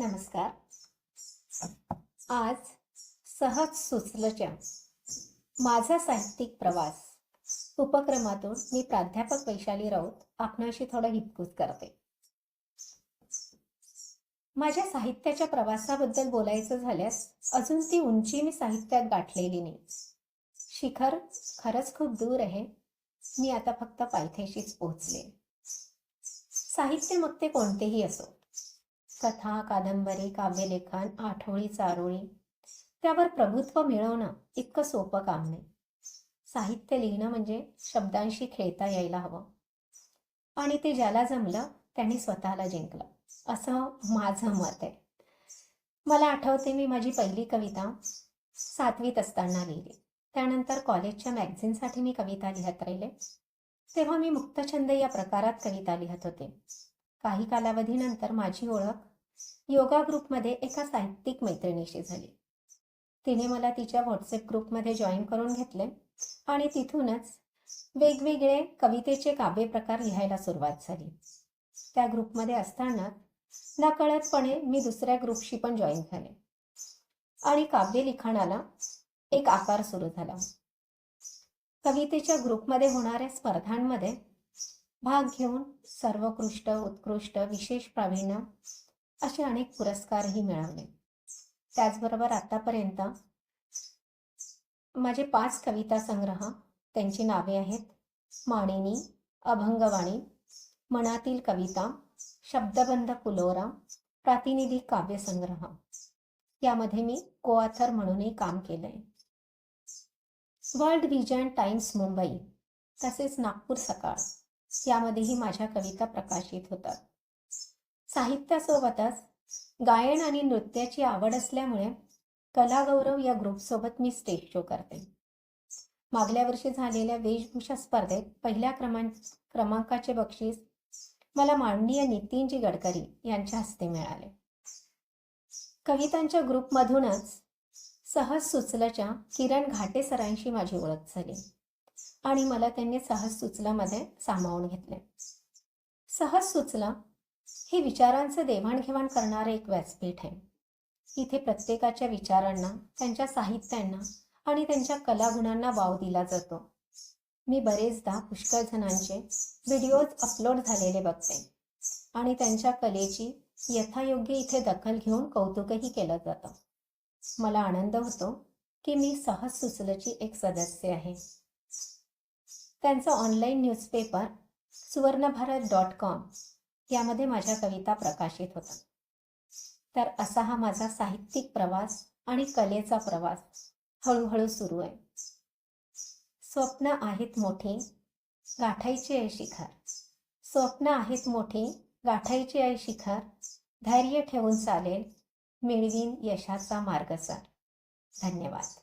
नमस्कार. आज सहज सुचलच्या माझा साहित्यिक प्रवास उपक्रमातून मी प्राध्यापक वैशाली राऊत आपणाशी थोडं हितकूत करते. माझ्या साहित्याच्या प्रवासाबद्दल बोलायचं झाल्यास अजून ती उंची मी साहित्यात गाठलेली नाही. शिखर खरंच खूप दूर आहे. मी आता फक्त पायथ्याशीच पोहोचले. साहित्य मग ते कोणतेही असो. कथा कादंबरी काव्यलेखन आठवणी चारोळी. त्यावर प्रभुत्व मिळवणं इतकं सोपं काम नाही. साहित्य लिहिणं म्हणजे शब्दांशी खेळता यायला हवं. आणि ते ज्याला जमलं त्यांनी स्वतःला जिंकलं. असं माझं मत आहे. मला आठवते मी माझी पहिली कविता सातवीत असताना लिहिली. त्यानंतर कॉलेजच्या मॅगझिनसाठी मी कविता लिहत राहिले. तेव्हा मी मुक्तछंद या प्रकारात कविता लिहत होते. काही कालावधीनंतर माझी ओळख योगा ग्रुपमध्ये एका साहित्यिक मैत्रिणीशी झाली. तिने मला तिच्या व्हॉट्सअप ग्रुपमध्ये जॉईन करून घेतले आणि तिथूनच वेगवेगळे कवितेचे काव्य प्रकार लिहायला सुरुवात झाली. त्या ग्रुपमध्ये असताना नकळतपणे मी दुसऱ्या ग्रुपशी पण जॉईन झाले. आणि काव्य लिखाणाला एक आकार सुरू झाला. कवितेच्या ग्रुपमध्ये होणाऱ्या स्पर्धांमध्ये भाग घेऊन सर्वोत्कृष्ट उत्कृष्ट विशेष प्रावीण्य असे अनेक पुरस्कारही मिळवले त्याचबरोबर आतापर्यंत माझे पाच कविता संग्रह त्यांची नावे आहेत. माणिनी अभंगवाणी मनातील कविता शब्दबंध पुलोरा प्रातिनिधिक काव्यसंग्रह यामध्ये मी कोआथर म्हणूनही काम केलंय. वर्ल्ड विजन टाइम्स मुंबई तसेच नागपूर सकाळ यामध्येही माझ्या कविता प्रकाशित होतात. साहित्यासोबतच गायन आणि नृत्याची आवड असल्यामुळे कलागौरव या ग्रुपसोबत मी स्टेज शो करते. मागल्या वर्षी झालेल्या वेशभूषा स्पर्धेत पहिल्या क्रमांक क्रमांकाचे बक्षीस मला माननीय नितीनजी गडकरी यांच्या हस्ते मिळाले. कवितांच्या ग्रुपमधूनच सहज सुचलच्या किरण घाटे सरांशी माझी ओळख झाली आणि मला त्यांनी सहज सुचलामध्ये सामावून घेतले. सहज सुचला हे विचारांचं देवाणघेवाण करणारे एक व्यासपीठ आहे. इथे प्रत्येकाच्या विचारांना त्यांच्या साहित्यांना आणि त्यांच्या कलागुणांना वाव दिला जातो. मी बरेचदा पुष्कळ जणांचे व्हिडिओज अपलोड झालेले बघते आणि त्यांच्या कलेची यथायोग्य इथे दखल घेऊन कौतुकही केलं जातं. मला आनंद होतो की मी सहज सुचलची एक सदस्य आहे. त्यांचं online newspaper Suvarnabharat dot com यामध्ये माझ्या कविता प्रकाशित होतात. तर असा हा माझा साहित्यिक प्रवास आणि कलेचा प्रवास हळूहळू सुरू आहे. स्वप्न आहेत मोठी गाठायची आहे शिखर. स्वप्न आहेत मोठी गाठायची आहे शिखर. धैर्य ठेवून चालेल मिळवीन यशाचा मार्गसार. धन्यवाद.